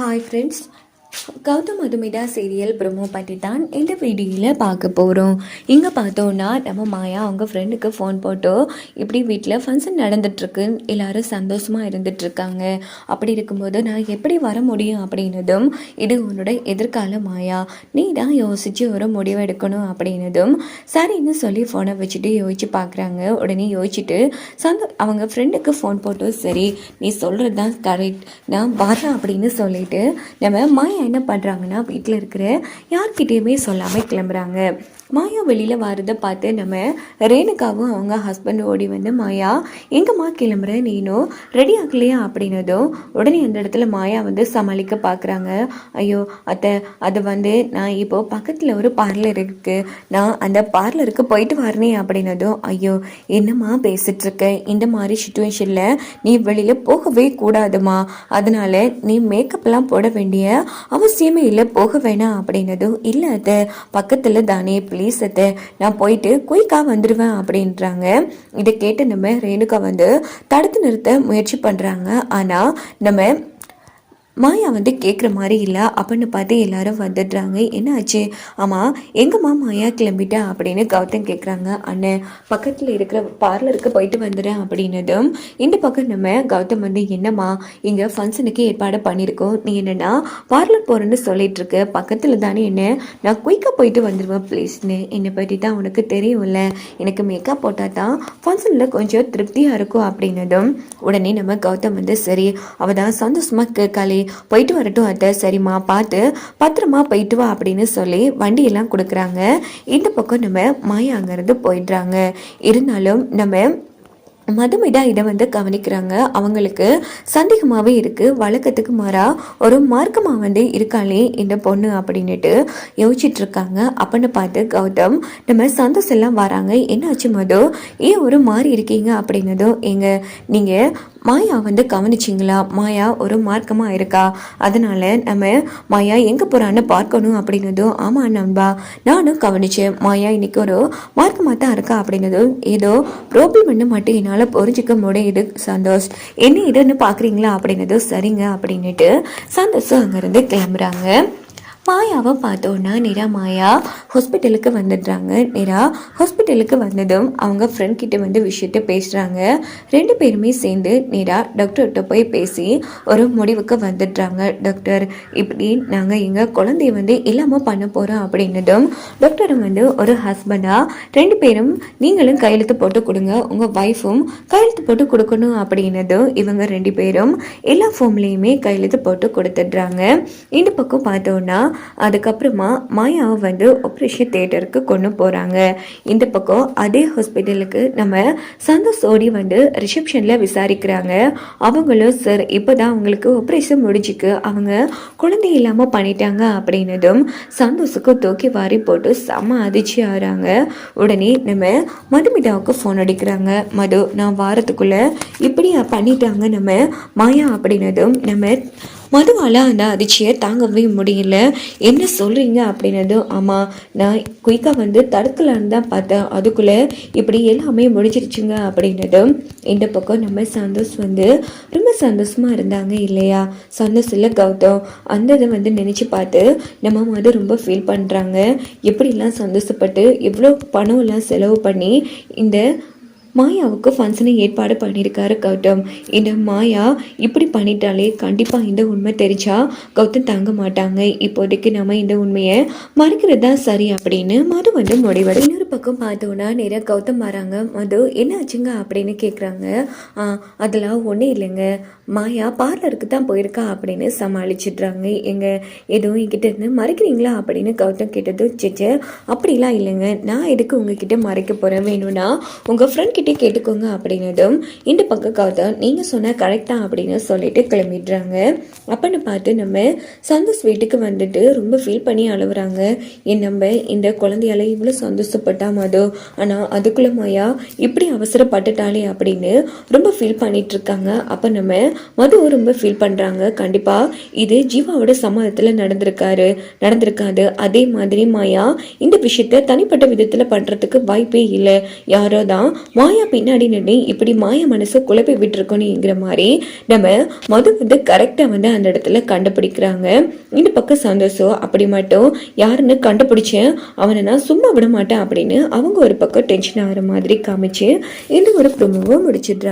Hi friends, Gautham Madhumitha serial promo பற்றி தான் இந்த வீடியோவில் பார்க்க போகிறோம் இங்கே பார்த்தோன்னா நம்ம மாயா அவங்க ஃப்ரெண்டுக்கு ஃபோன் போட்டோ இப்படி வீட்டில் ஃபங்க்ஷன் நடந்துட்டுருக்கு. எல்லோரும் சந்தோஷமாக இருந்துட்டுருக்காங்க. அப்படி இருக்கும்போது நான் எப்படி வர முடியும் அப்படின்னதும் இது உன்னோட எதிர்கால மாயா. நீ தான் யோசித்து ஒரு முடிவு எடுக்கணும் அப்படின்னதும் சரின்னு சொல்லி ஃபோனை வச்சுட்டு யோசிச்சு பார்க்குறாங்க. உடனே யோசிச்சுட்டு சந்தோ அவங்க ஃப்ரெண்டுக்கு ஃபோன் போட்டோ சரி நீ சொல்கிறது தான் கரெக்ட் நான் வரேன் அப்படின்னு சொல்லிட்டு நம்ம மாயா என்ன பண்ணுறாங்கன்னா வீட்டில் இருக்கிற யார்கிட்டயுமே சொல்லாமல் கிளம்புறாங்க. மாயா வெளியில் வரதை பார்த்து நம்ம ரேணுகாவும் அவங்க ஹஸ்பண்ட் ஓடி வந்து மாயா எங்கம்மா கிளம்புற? நீனும் ரெடி ஆகலையா? அப்படின்னதும் உடனே அந்த இடத்துல மாயா வந்து சமாளிக்க பார்க்குறாங்க ஐயோ அத்தை அது வந்து நான் இப்போ பக்கத்தில் ஒரு பார்லர் இருக்குது நான் அந்த பார்லருக்கு போயிட்டு வரனே அப்படின்னதும் ஐயோ என்னம்மா பேசிகிட்ருக்க இந்த மாதிரி சுச்சுவேஷனில் நீ வெளியில் போகவே கூடாதுமா. அதனால் நீ மேக்கப்லாம் போட வேண்டிய அவசியமே இல்லை போக வேணாம் அப்படின்னதும் இல்லை அத்தை பக்கத்தில் தானே ப்ளீஸ் அத்தை நான் போயிட்டு குயிக்காக வந்துடுவேன் அப்படின்றாங்க. இதை கேட்டு நம்ம ரேணுகா வந்து தடுத்து நிறுத்த முயற்சி பண்ணுறாங்க ஆனால் நம்ம மாயா வந்து கேட்குற மாதிரி இல்லை. அப்படின்னு பார்த்து எல்லாரும் வந்துடுறாங்க. என்ன ஆச்சு? ஆமாம் எங்கம்மா மாயா கிளம்பிட்டா? அப்படின்னு கௌதம் கேட்குறாங்க அண்ணன் பக்கத்தில் இருக்கிற பார்லருக்கு போயிட்டு வந்துடுறேன் அப்படின்னதும் இந்த பக்கம் நம்ம கௌதம் வந்து என்னம்மா இங்கே ஃபங்க்ஷனுக்கு ஏற்பாடு பண்ணியிருக்கோம் நீ என்னென்னா பார்லர் போகிறேன்னு சொல்லிட்டு பக்கத்தில் தானே என்ன? நான் குயிக்காக போயிட்டு வந்துடுவேன் ப்ளீஸ்னு என்னை பற்றி தான் உனக்கு தெரியும்ல. எனக்கு மேக்கப் போட்டால் தான் ஃபங்க்ஷனில் கொஞ்சம் திருப்தியாக இருக்கும் அப்படின்னதும் உடனே நம்ம கௌதம் வந்து சரி. அவள் தான் சந்தோஷமாக கேட்காளே போயிட்டு வரட்டும் அத்தை. சரிம்மா பார்த்து பத்திரமா போயிட்டு வா அப்படின்னு சொல்லி வண்டியெல்லாம் கொடுக்குறாங்க. இந்த பக்கம் நம்ம மாயா அங்கேருந்து போயிடுறாங்க. இருந்தாலும் நம்ம மதுமிதா இதை வந்து கவனிக்கிறாங்க. அவங்களுக்கு சந்தேகமாகவே இருக்குது வழக்கத்துக்கு மாறா ஒரு மார்க்கமாக வந்து இருக்காளே இந்த பொண்ணு அப்படின்னுட்டு யோசிச்சுட்டு இருக்காங்க அப்படின்னு பார்த்து கௌதம் நம்ம சந்தோஷம் எல்லாம் வராங்க. என்னாச்சு மது? ஏன் ஒரு மாறி இருக்கீங்க அப்படின்னதும் எங்க நீங்கள் மாயா வந்து கவனிச்சிங்களா? மாயா ஒரு மார்க்கமாக இருக்கா? அதனால நம்ம மாயா எங்கே போகிறான்னு பார்க்கணும் அப்படின்னதும் ஆமாம் நண்பா நானும் கவனிச்சேன். மாயா இன்னைக்கு ஒரு மார்க்கமாக தான் இருக்கா? அப்படின்னதும் ஏதோ ப்ராப்ளம்னு மட்டும் என்னால் புரிஞ்சிக்க முடியுது சந்தோஷ். என்ன இதுன்னு பார்க்குறீங்களா? அப்படின்னதும் சரிங்க அப்படின்னுட்டு சந்தோஷம் அங்கேருந்து கிளம்புறாங்க. மாயாவை பார்த்தோன்னா நிரா மாயா ஹாஸ்பிட்டலுக்கு வந்துடுறாங்க. நிரா ஹாஸ்பிட்டலுக்கு வந்ததும் அவங்க ஃப்ரெண்ட் கிட்ட வந்து விஷயத்த பேசுகிறாங்க ரெண்டு பேருமே சேர்ந்து நிரா டாக்டர்கிட்ட போய் பேசி ஒரு முடிவுக்கு வந்துடுறாங்க. டாக்டர் இப்படி நாங்கள் எங்கள் குழந்தைய வந்து இல்லாமல் பண்ண போகிறோம் அப்படின்னதும் டாக்டரும் வந்து ஒரு ஹஸ்பண்டாக ரெண்டு பேரும் நீங்களும் கையெழுத்து போட்டு கொடுங்க உங்கள் ஒய்ஃபும் கையெழுத்து போட்டு கொடுக்கணும் அப்படின்னதும் இவங்க ரெண்டு பேரும் எல்லா ஃபார்ம்லேயுமே கையெழுத்து போட்டு கொடுத்துட்றாங்க. இந்த பக்கம் பார்த்தோன்னா அதுக்கப்புறமா மாயாவை வந்து ஆப்ரேஷன் தேட்டருக்கு கொண்டு போகிறாங்க இந்த பக்கம் அதே ஹாஸ்பிட்டலுக்கு நம்ம சந்தோஷ் ஓடி வந்து ரிசப்ஷனில் விசாரிக்கிறாங்க. அவங்களும் சார் இப்போ தான் அவங்களுக்கு ஆப்ரேஷன் முடிஞ்சுக்கு. அவங்க குழந்தை இல்லாமல் பண்ணிட்டாங்க அப்படின்னதும் சந்தோஷுக்கு தூக்கி வாரி போட்டு செம்ம அதிர்ச்சி ஆகிறாங்க. உடனே நம்ம மதுமிதாவுக்கு ஃபோன் அடிக்கிறாங்க. மது நான் வாரத்துக்குள்ளே இப்படி பண்ணிட்டாங்க நம்ம மாயா அப்படின்னதும் நம்ம மதுவால் அந்த அதிர்ச்சியை தாங்கவே முடியல. என்ன சொல்கிறீங்க அப்படின்னதும் ஆமாம் நான் குயிக்காக வந்து தடுக்கலான்னு தான் பார்த்தேன். அதுக்குள்ளே இப்படி எல்லாமே முடிஞ்சிருச்சுங்க அப்படின்னதும் இந்த பக்கம் நம்ம சந்தோஷ் வந்து ரொம்ப சந்தோஷமாக இருந்தாங்க இல்லையா? சந்தோஷ் இல்லை கௌதம் அந்த இதை வந்து நினச்சி பார்த்து நம்ம வந்து ரொம்ப ஃபீல் பண்ணுறாங்க எப்படிலாம் சந்தோஷப்பட்டு எவ்வளோ பணம்லாம் செலவு பண்ணி இந்த மாயாவுக்கு ஃபங்க்ஷனை ஏற்பாடு பண்ணியிருக்காரு கௌதம். இந்த மாயா இப்படி பண்ணிட்டாலே கண்டிப்பாக இந்த உண்மை தெரிஞ்சா கௌதம் தாங்க மாட்டாங்க. இப்போதைக்கு நம்ம இந்த உண்மையை மறைக்கிறது தான் சரி அப்படின்னு மது வந்து முடிவடை. இன்னொரு பக்கம் பார்த்தோன்னா நேராக கௌதம் வராங்க. மது என்ன ஆச்சுங்க? அப்படின்னு கேட்குறாங்க அதெல்லாம் ஒன்றும் இல்லைங்க. மாயா பார்லருக்கு தான் போயிருக்கா? அப்படின்னு சமாளிச்சிடுறாங்க. எங்கள் எதுவும் என்கிட்ட இருந்து மறைக்கிறீங்களா? அப்படின்னு கௌதம் கேட்டது சேச்சே அப்படிலாம் இல்லைங்க. நான் எதுக்கு உங்ககிட்ட மறைக்க போகிறேன் வேணும்னா உங்கள் ஃப்ரெண்ட் கிட்டே கேட்டுக்கோங்க அப்படின்னதும் இந்த பக்கம் கௌதம் நீங்கள் சொன்ன கரெக்டாக அப்படின்னு சொல்லிட்டு கிளம்பிடுறாங்க. அப்பன்னு பார்த்து நம்ம சந்தோஷ் வீட்டுக்கு வந்துட்டு ரொம்ப ஃபீல் பண்ணி அழுகுறாங்க என் நம்ம இந்த குழந்தையால இவ்வளோ சந்தோஷப்பட்டா மது? ஆனால் அதுக்குள்ள மாயா இப்படி அவசரப்பட்டுட்டாலே அப்படின்னு ரொம்ப ஃபீல் பண்ணிட்டு இருக்காங்க அப்போ நம்ம மதுவும் ரொம்ப ஃபீல் பண்ணுறாங்க கண்டிப்பாக இது ஜீவாவோட சம்மதத்தில் நடந்திருக்காரு. நடந்திருக்காது. அதே மாதிரி மாயா இந்த விஷயத்த தனிப்பட்ட விதத்தில் பண்ணுறதுக்கு வாய்ப்பே இல்லை. யாரோ தான் மாயா பின்னாடி நின்று இப்படி மாயா மனசை குழப்பி விட்டுருக்கணுங்கிற மாதிரி நம்ம மது வந்து கரெக்டாக வந்து அந்த இடத்துல கண்டுபிடிக்கிறாங்க. இந்த பக்கம் சந்தோஷம் அப்படி மட்டும் யாருன்னு கண்டுபிடிச்சேன் அவனை நான் சும்மா விட மாட்டேன் அப்படின்னு அவங்க ஒரு பக்கம் டென்ஷன் ஆகிற மாதிரி காமிச்சு இந்த ஒரு ப்ரொமோவை முடிச்சிடுறாங்க.